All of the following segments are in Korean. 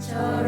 joy.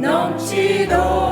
넘치도록.